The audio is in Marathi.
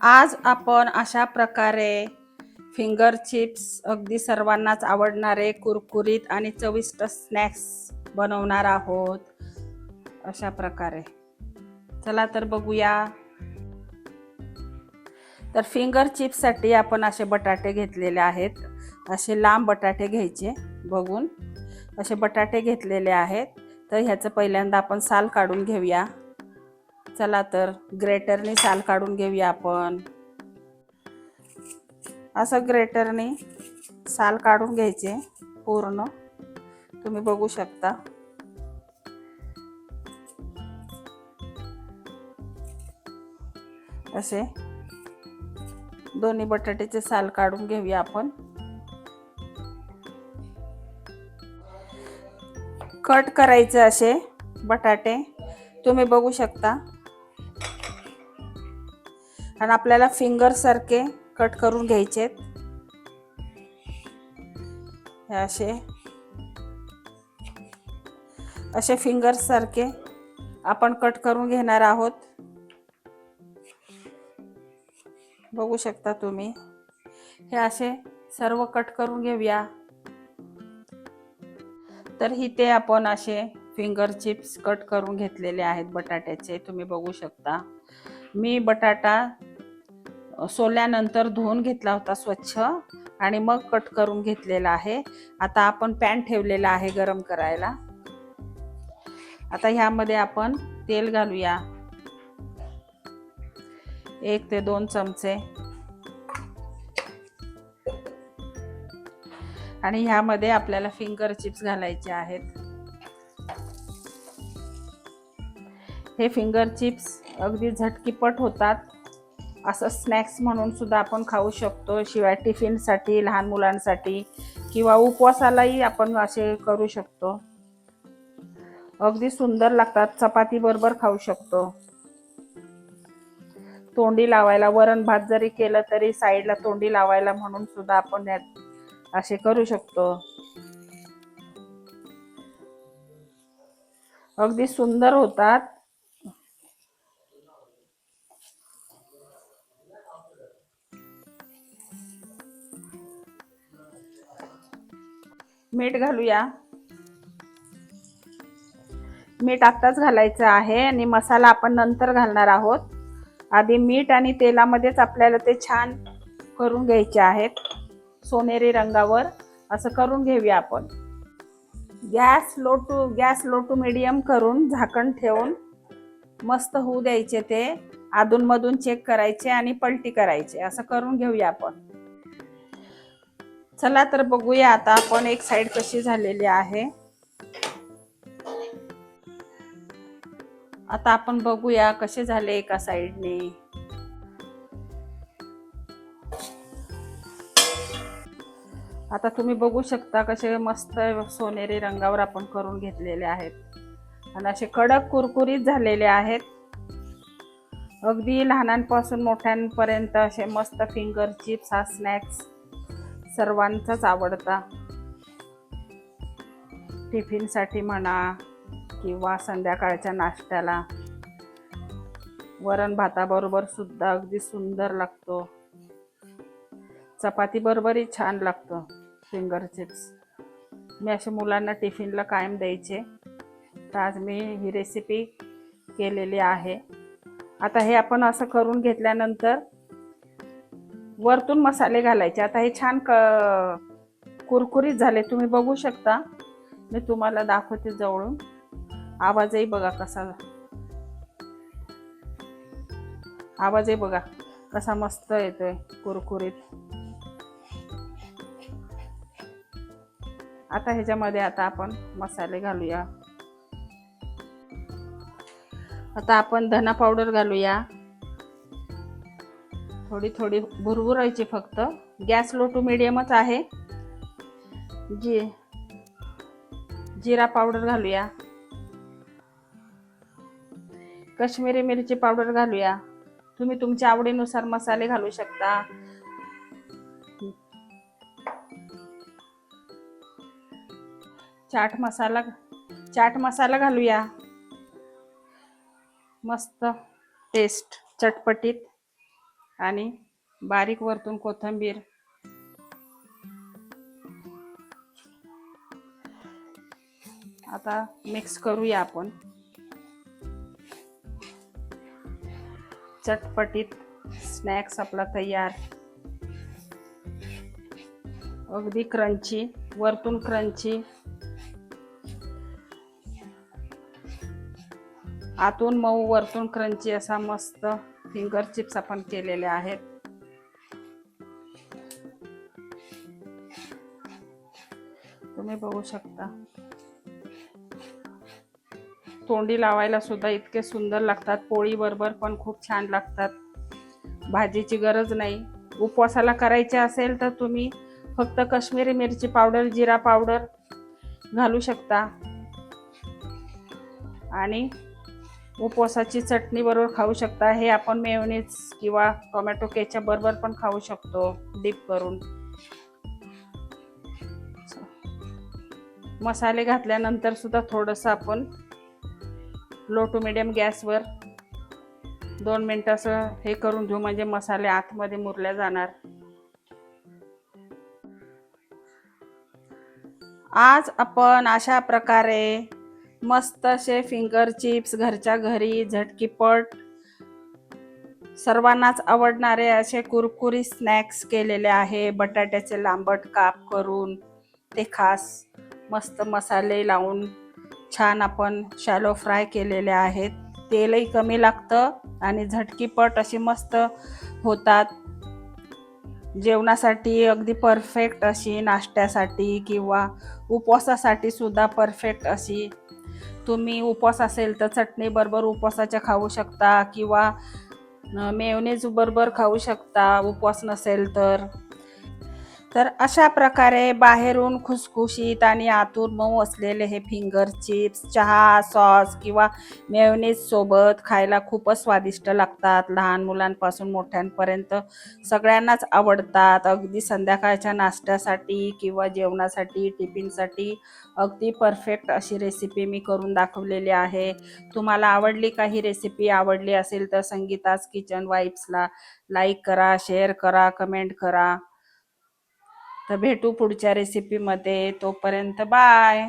आज आपण अशा प्रकारे फिंगर चिप्स अगदी सर्वांनाच आवडणारे कुरकुरीत आणि चविष्ट स्नॅक्स बनवणार आहोत. अशा प्रकारे. चला तर बघूया. तर फिंगर चिप्ससाठी आपण असे बटाटे घेतलेले आहेत. असे लांब बटाटे घ्यायचे बघून. असे बटाटे घेतलेले आहेत. तर ह्याचं पहिल्यांदा आपण साल काढून घेऊया. चला तर ग्रेटरने साल काढून घेऊया आपण. असं ग्रेटरने साल काढून घ्यायचे पूर्ण. तुम्ही बघू शकता. असे दोन्ही बटाट्याचे साल काढून घेऊया आपण. कट करायचे असे बटाटे. तुम्ही बघू शकता. आणि आपल्याला फिंगरसारखे कट करून घ्यायचेत. हे असे. असे फिंगर्ससारखे आपण कट करून घेणार आहोत. बघू शकता तुम्ही. हे असे सर्व कट करून घेऊया. तर इथे आपण असे फिंगर चिप्स कट करून घेतलेले आहेत बटाट्याचे. तुम्ही बघू शकता. मी बटाटा सोल्यानंतर धुवून घेतला होता स्वच्छ आणि मग कट करून घेतलेला आहे. आता आपण पॅन ठेवलेला आहे गरम करायला. आता ह्यामध्ये आपण तेल घालूया. एक ते दोन चमचे. आणि ह्यामध्ये आपल्याला फिंगर चिप्स घालायचे आहेत. हे फिंगर चिप्स अगदी झटकीपट होतात. असं स्नॅक्स म्हणून सुद्धा आपण खाऊ शकतो. शिवाय टिफिनसाठी लहान मुलांसाठी किंवा उपवासालाही आपण असे करू शकतो. अगदी सुंदर लागतात. चपाती बरोबर खाऊ शकतो. तोंडी लावायला वरण भात जरी केलं तरी साईडला तोंडी लावायला म्हणून सुद्धा आपण यात असे करू शकतो. अगदी सुंदर होतात. मीठ घालूया. मीठ आत्ताच घालायचं आहे आणि मसाला आपण नंतर घालणार आहोत. आधी मीठ आणि तेलामध्येच आपल्याला ते छान करून घ्यायचे आहेत. सोनेरी रंगावर असं करून घेऊया आपण. Gas low to gas low to medium करून झाकण ठेवून मस्त होऊ द्यायचे ते. अधूनमधून चेक करायचे आणि पलटी करायचे. असं करून घेऊया आपण. चला तर बघूया आता आपण एक साइड कशी झालेली आहे. आता आपण बघूया कसे झाले एका साइडने आता तुम्ही बघू शकता कसे मस्त सोनेरी रंगावर आपण करून घेतलेले आहेत. आणि असे कडक कुरकुरीत झालेले आहेत. अगदी लहानांपासून मोठ्यांपर्यंत असे मस्त फिंगर चिप्स हा स्नॅक्स सर्वांचाच आवडता. टिफिनसाठी म्हणा किंवा संध्याकाळच्या नाश्त्याला. वरण भाताबरोबर सुद्धा अगदी सुंदर लागतो. चपातीबरोबरही छान लागतो फिंगर चिप्स मी असे मुलांना टिफिनला कायम द्यायचे. तर आज मी ही रेसिपी केलेली आहे. आता हे आपण असं करून घेतल्यानंतर वरतून मसाले घालायचे. आता हे छान क कुरकुरीत झाले. तुम्ही बघू शकता. मी तुम्हाला दाखवते जवळून. आवाजही बघा कसा आवाजही बघा कसा मस्त येतोय कुरकुरीत. आता ह्याच्यामध्ये आता आपण मसाले घालूया. आता आपण धना पावडर घालूया. थोडी थोडी भुरभुरायची फक्त. गॅस लो टू मिडियमच आहे. जी जिरा पावडर घालूया. कश्मीरी मिरची पावडर घालूया. तुम्ही तुमच्या आवडीनुसार मसाले घालू शकता. चाट मसाला चाट मसाला घालूया. मस्त टेस्ट चटपटीत. आणि बारीक वरतून कोथिंबीर. आता मिक्स करूया आपण. चटपटीत स्नॅक्स आपला तयार. अगदी क्रंची वरतून क्रंची आतून मऊ वरतून क्रंची असा मस्त फिंगर चिप्स आपण केलेले आहेत. तुम्ही बघू शकता. तोंडी लावायला सुद्धा इतके सुंदर लागतात. पोळी बरोबर पण खूप छान लागतात. भाजीची गरज नाही. उपवासाला करायचे असेल तर तुम्ही फक्त कश्मीरी मिरची पावडर जिरा पावडर घालू शकता. आणि उपवासाची चटणी बरोबर खाऊ शकता. हे आपण मेयोनीज किंवा टोमॅटो केच्या बरोबर पण खाऊ शकतो. डीप करून. मसाले घातल्यानंतर सुद्धा थोडंसं आपण लो टू मिडियम गॅसवर दोन मिनटं असं हे करून घेऊ. म्हणजे मसाले आतमध्ये मुरल्या जाणार. आज आपण अशा प्रकारे मस्त असे फिंगर चिप्स घरच्या घरी झटकीपट सर्वांनाच आवडणारे असे कुरकुरी स्नॅक्स केलेले आहे. बटाट्याचे लांबट काप करून ते खास मस्त मसाले लावून छान आपण शॅलो फ्राय केलेले आहेत. तेलही कमी लागतं आणि झटकीपट अशी मस्त होतात. जेवणासाठी अगदी परफेक्ट अशी नाश्त्यासाठी किंवा उपवासासाठी सुद्धा परफेक्ट अशी तुम्ही उपवास असेल तर चटणी बरोबर उपवासाच्या खाऊ शकता किंवा मेयोनेज बरोबर खाऊ शकता उपवास नसेल तर. तर अशा प्रकारे बाहेरून खुसखुशीत आणि आतून मऊ असलेले हे फिंगर चिप्स चहा सॉस किंवा मेवनीज सोबत खायला खूपच स्वादिष्ट लागतात. लहान मुलांपासून मोठ्यांपर्यंत सगळ्यांनाच आवडतात. अगदी संध्याकाळच्या नाश्त्यासाठी किंवा जेवणासाठी टिफिनसाठी अगदी परफेक्ट अशी रेसिपी मी करून दाखवलेली आहे. तुम्हाला आवडली का ही रेसिपी आवडली असेल तर संगीताज किचन वाईब्सला लाईक करा शेअर करा कमेंट करा. तर भेटू पुढच्या रेसिपीमध्ये तोपर्यंत बाय